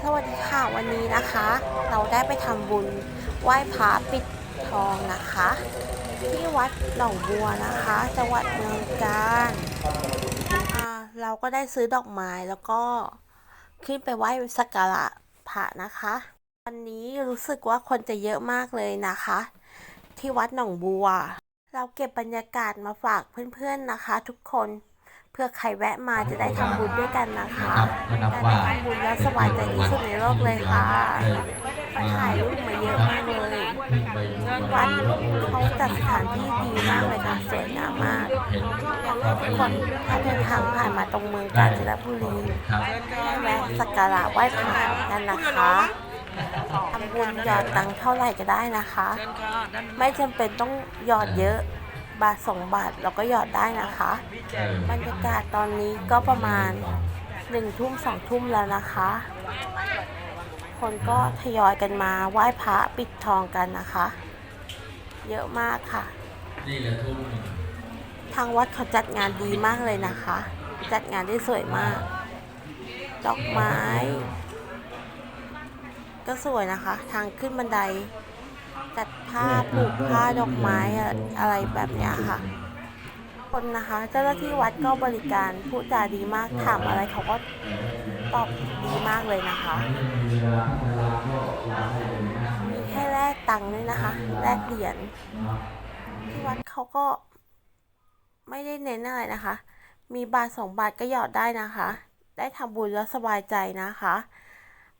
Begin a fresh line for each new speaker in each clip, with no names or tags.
สวัสดีค่ะวันนี้นะคะ เราได้ไปทำบุญไหว้พระปิดทองนะคะ ที่วัดหนองบัวนะคะ จังหวัดเมืองกาญอ่าเราก็ได้ซื้อดอกไม้แล้วก็ขึ้นไปไหว้สักการะพระนะคะ วันนี้รู้สึกว่าคนจะเยอะมากเลยนะคะ ที่วัดหนองบัว เราเก็บบรรยากาศมาฝากเพื่อนๆนะคะ ทุกคน เพื่อใครแวะมาจะได้ทำบุญด้วยกันนะคะ
นะครับก็นับ
ได้
ว่า
ทำบุญแล้วสบายใจที่สุดในโลกเลยค่ะ
ได้
ถ่ายรูปมาเยอะมากเลย
ไป
วัดเขาจัดสถานที่ดีมากเลยค่ะสวยงามมาก
เห็น
อยากให้ทุกคนถ้าเดินทางผ่านมาตรงเมืองกาญจนบุรี
ครับ
ให้แวะสักการะไหว้พระกันนะคะทำบุญหยอดตังค์เท่าไหร่ก็ได้นะคะ ไม่จำเป็นต้องหยอดเยอะ บาทสองบาทเราก็หยอดได้นะคะ
เออบ
รรยากาศตอนนี้ก็ประมาณหนึ่งทุ่มสองทุ่มแล้วนะคะ คนก็ทยอยกันมาไหว้พระปิดทองกันนะคะ เยอะมากค่ะ
นี่แหละทุ่มหนึ่ง
ทางวัดเขาจัดงานดีมากเลยนะคะ จัดงานได้สวยมาก ดอกไม้ ก็สวยนะคะ ทางขึ้นบันได จัดผ้าปลูกผ้าดอกไม้อะไรแบบเนี้ยค่ะ คนนะคะ เจ้าหน้าที่วัดก็บริการพูดจาดีมากถามอะไรเขาก็ตอบดีมากเลยนะคะมีให้แลกตังค์ด้วยนะคะแลกเหรียญที่วัดเขาก็ไม่ได้เน้นอะไรนะคะ มีบาทสองบาทก็หยอดได้นะคะ ได้ทำบุญแล้วสบายใจนะคะ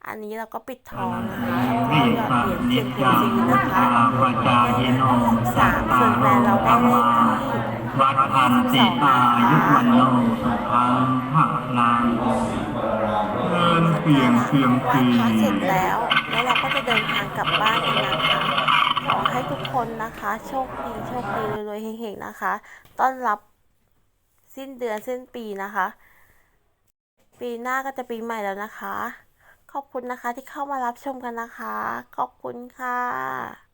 อันนี้เราก็ปิดทองนะคะแล้วก็หยอดเหรียญ
นิ
เซียน
จ
เซียม
จา
ซีนะคะ
วจายิโน
สามส่วนแฟนเราได้เลขที่
วัดพันติอายุวันโนสุขังภาลังเดินเปลี่ยนเปลี่ยนปี
เสร็จแล้ว แล้วเราก็จะเดินทางกลับบ้านกันนะคะขอให้ทุกคนนะคะ โชคดีโชคดีรวยๆเฮงๆนะคะ ต้อนรับสิ้นเดือนสิ้นปีนะคะ ปีหน้าก็จะปีใหม่แล้วนะคะ ขอบคุณนะคะที่เข้ามารับชมกันนะคะ ขอบคุณค่ะ